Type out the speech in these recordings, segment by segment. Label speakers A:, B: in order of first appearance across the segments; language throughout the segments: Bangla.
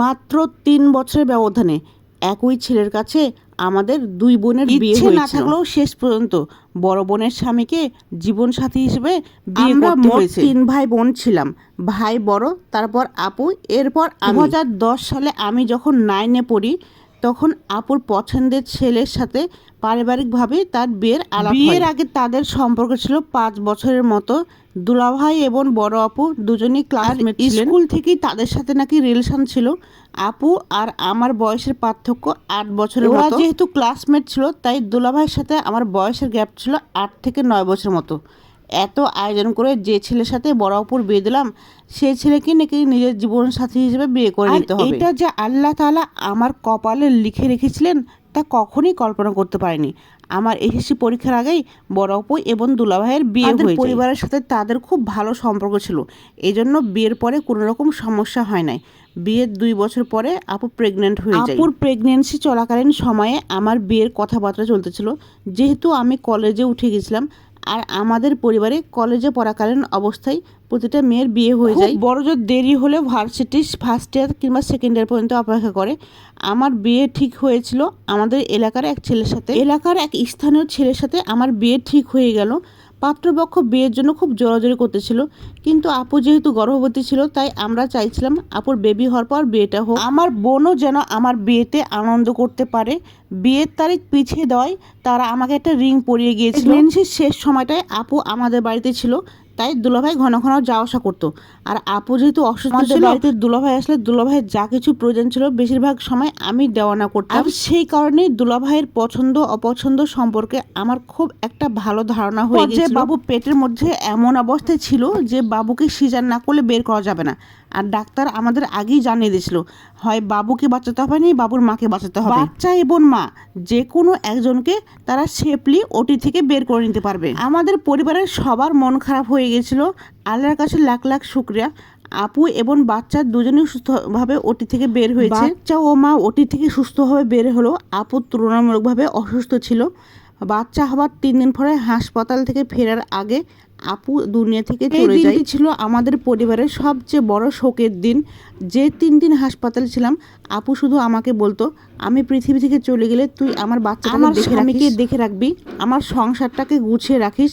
A: মাত্র তিন বছরের ব্যবধানে একই ছেলের কাছে আমাদের দুই বোনের বিয়ে না থাকলেও শেষ পর্যন্ত বড় বোনের স্বামীকে জীবন সাথী হিসেবে বিয়ে
B: আমরা
A: করতে
B: মোট
A: হয়েছে। তিন ভাই বোন ছিলাম। ভাই বড় তারপর আপু এরপর দু হাজার দশ সালে আমি যখন নাইনে পড়ি তখন আপুর পছন্দের ছেলের সাথে পারিবারিকভাবে তার বিয়ের আলাপ বিয়ের আগে তাদের সম্পর্ক ছিল পাঁচ বছরের মতো। দুলাভাই এবং বড় আপু দুজনেই ক্লাসমেট স্কুল থেকেই তাদের সাথে নাকি রিলেশন ছিল। আপু আর আমার বয়সের পার্থক্য আট বছরের
B: ওরা
A: যেহেতু ক্লাসমেট ছিল তাই দুলাভাইয়ের সাথে আমার বয়সের গ্যাপ ছিল আট থেকে নয় বছর মতো। এত আয়োজন করে যে ছেলের সাথে বড় অপুর বিয়ে দিলাম সেই ছেলেকে নাকি নিজের জীবন সাথী হিসেবে বিয়ে করে নিতে হবে। এটা যে আল্লাহ তাআলা আমার কপালে লিখে রেখেছিলেন তা কখনই কল্পনা করতে পারিনি। আমার এসএসসি পরীক্ষার আগেই বড় অপু এবং দুলাভাইয়ের বিয়ে হয়ে পরিবারের সাথে তাদের খুব ভালো সম্পর্ক ছিল। এজন্য বিয়ের পরে কোনো রকম সমস্যা হয় নাই। বিয়ের দুই বছর পরে আপু প্রেগনেন্ট হয়ে যায়। আপুর প্রেগনেন্সি চলাকালীন সময়ে আমার বিয়ের কথাবার্তা চলতেছিল। যেহেতু আমি কলেজে উঠে গেছিলাম আর আমাদের পরিবারে কলেজে পড়াকালীন অবস্থায় প্রতিটা মেয়ের বিয়ে হয়ে যায়। বড় জোর দেরি হলে ভার্সিটি ফার্স্ট ইয়ার কিংবা সেকেন্ড ইয়ার পর্যন্ত অপেক্ষা করে। আমার বিয়ে ঠিক হয়েছিল। আমাদের এলাকার এক ছেলের সাথে। এলাকার এক স্থানীয় ছেলের সাথে আমার বিয়ে ঠিক হয়ে গেল। পাত্রপক্ষ বিয়ের জন্য খুব জোরাজোরি করতেছিল। কিন্তু আপু যেহেতু গর্ভবতী ছিল তাই আমরা চাইছিলাম আপুর বেবি হওয়ার পর বিয়েটা হোক। আমার বোনও যেন আমার বিয়েতে আনন্দ করতে পারে। বিয়ের তারিখ পিছিয়ে দেওয়ায় তারা আমাকে একটা রিং পরিয়ে গিয়েছিল। শেষ সময়টায় আপু আমাদের বাড়িতে ছিল। তাই দুলাভাই ঘন ঘন যাওয়া আসা করতো। আর আপু যেহেতু অসুস্থ ছিল বাড়িতে দুলাভাই আসলে দুলাভাইয়ের যা কিছু প্রয়োজন ছিল বেশিরভাগ সময় আমি দেওয়ানা করতাম। সেই কারণে দুলাভাইয়ের পছন্দ অপছন্দ সম্পর্কে আমার খুব একটা ভালো ধারণা হয়ে গেছে বাবু পেটের মধ্যে এমন অবস্থায় ছিল যে বাবুকে সিজার না করলে বের করা যাবে না। আর ডাক্তার আমাদের আগেই জানিয়ে দিয়েছিল, হয় বাবুকে বাঁচাতে হবে না, বাবুর মাকে বাঁচাতে হবে। বাচ্চা এবং মা যে কোনো একজনকে তারা সেফলি ওটি থেকে বের করে নিতে পারবে। আমাদের পরিবারের সবার মন খারাপ হয়ে গেছিল আল্লাহর কাছে লাখ লাখ শুক্রিয়া। আপু এবং বাচ্চা দুজনেই সুস্থভাবে ওটি থেকে বের হয়েছে। বাচ্চা ও মা ওটি থেকে সুস্থভাবে বের হলো আপু তুলনামূলকভাবে অসুস্থ ছিল। বাচ্চা হওয়ার তিন দিন পরে হাসপাতাল থেকে ফেরার আগে আপু দুনিয়া থেকে চলে যায়। ছিল আমাদের পরিবারের সবচেয়ে বড় শোকের দিন। যে তিন দিন হাসপাতালে ছিলাম আপু শুধু আমাকে বলতো আমি পৃথিবী থেকে চলে গেলে তুই আমার বাচ্চা আমার স্বামীকে দেখে রাখবি। আমার সংসারটাকে গুছিয়ে রাখিস।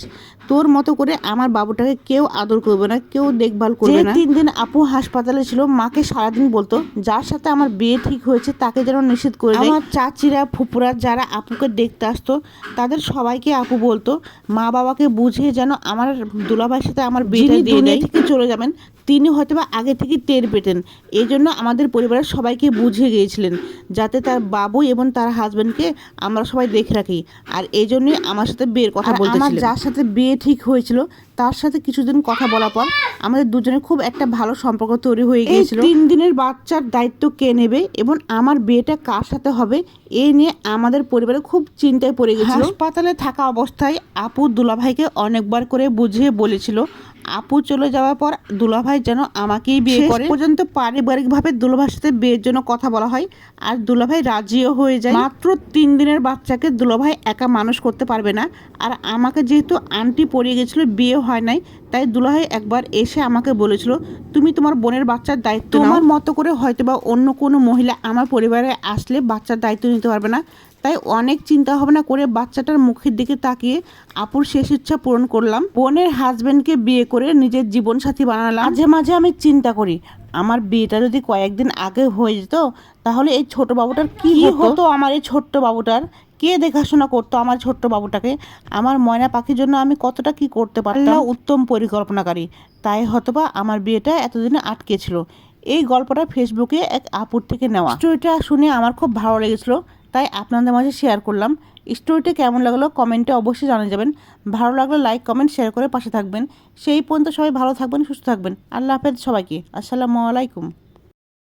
A: তোর মতো করে আমার বাবুটাকে কেউ আদর করবে না কেউ দেখভাল করবে না। তিন দিন আপু হাসপাতালে ছিল মাকে সারাদিন বলতো যার সাথে আমার বিয়ে ঠিক হয়েছে তাকে যেন নিষেধ করে আমার চাচিরা ফুপুরা যারা আপুকে দেখতে আসতো তাদের সবাইকে আপু বলতো মা বাবাকে বুঝিয়ে যেন আমার দুলাভাইয়ের সাথে আমার বিয়েটা দিয়ে দেয়। থেকে চলে যাবেন তিনি হয়তো বা আগে থেকে টের পেতেন। এই জন্য আমাদের পরিবারের সবাইকে বুঝিয়ে গিয়েছিলেন যাতে তার বাবু এবং তার হাজবেন্ডকে আমরা সবাই দেখে রাখি। আর এই জন্যই আমার সাথে বিয়ের কথা বলতে আমার যার সাথে বিয়ে ঠিক হয়েছিল তার সাথে কিছুদিন কথা বলার পর আমাদের দুজনের খুব একটা ভালো সম্পর্ক তৈরি হয়ে গিয়েছিল। তিন দিনের বাচ্চার দায়িত্ব কে নেবে এবং আমার বিয়েটা কার সাথে হবে এই নিয়ে আমাদের পরিবারে খুব চিন্তায় পড়ে গেছিল হাসপাতালে থাকা অবস্থায় আপু দুলাভাইকে অনেকবার করে বুঝিয়ে বলেছিল আপু চলে যাওয়ার পর দুলাভাই যেন আমাকেই বিয়ে করে। পর্যন্ত পারিবারিকভাবে দুলাভাইয়ের সাথে বিয়ের জন্য কথা বলা হয় আর দুলাভাই রাজিও হয়ে যায়। মাত্র তিন দিনের বাচ্চাকে দুলাভাই একা মানুষ করতে পারবে না। আর আমাকে যেহেতু আন্টি পড়িয়ে গেছিল বিয়ে হয় নাই তাই দুলাভাই একবার এসে আমাকে বলেছিল তুমি তোমার বোনের বাচ্চার দায়িত্ব তোমার মতো করে হয়তো বা অন্য কোনো মহিলা আমার পরিবারে আসলে বাচ্চার দায়িত্ব নিতে পারবে না। তাই অনেক চিন্তা ভাবনা করে বাচ্চাটার মুখের দিকে তাকিয়ে আপুর শেষ ইচ্ছা পূরণ করলাম। বোনের হাজবেন্ডকে বিয়ে করে নিজের জীবন সাথী বানালাম। মাঝে মাঝে আমি চিন্তা করি আমার বিয়েটা যদি কয়েকদিন আগে হয়ে যেত তাহলে এই ছোট বাবুটার কি হতো? আমার এই ছোট্ট বাবুটার কে দেখাশোনা করতো আমার ছোট্ট বাবুটাকে? আমার ময়না পাখির জন্য আমি কতটা কি করতে পারতাম? উত্তম পরিকল্পনাকারী। তাই হয়তোবা আমার বিয়েটা এতদিনে আটকে ছিল। এই গল্পটা ফেসবুকে এক আপুর থেকে নেওয়া। স্টোরিটা শুনে আমার খুব ভালো লেগেছিলো তাই আপনাদের মাঝে শেয়ার করলাম। স্টোরিটা কেমন লাগল কমেন্টে অবশ্যই জানা যাবেন। ভালো লাগলে লাইক কমেন্ট শেয়ার করে পাশে থাকবেন। সেই পর্যন্ত সবাই ভালো থাকবেন সুস্থ থাকবেন। আল্লাহ হাফেজ সবাইকে। আসসালামু আলাইকুম।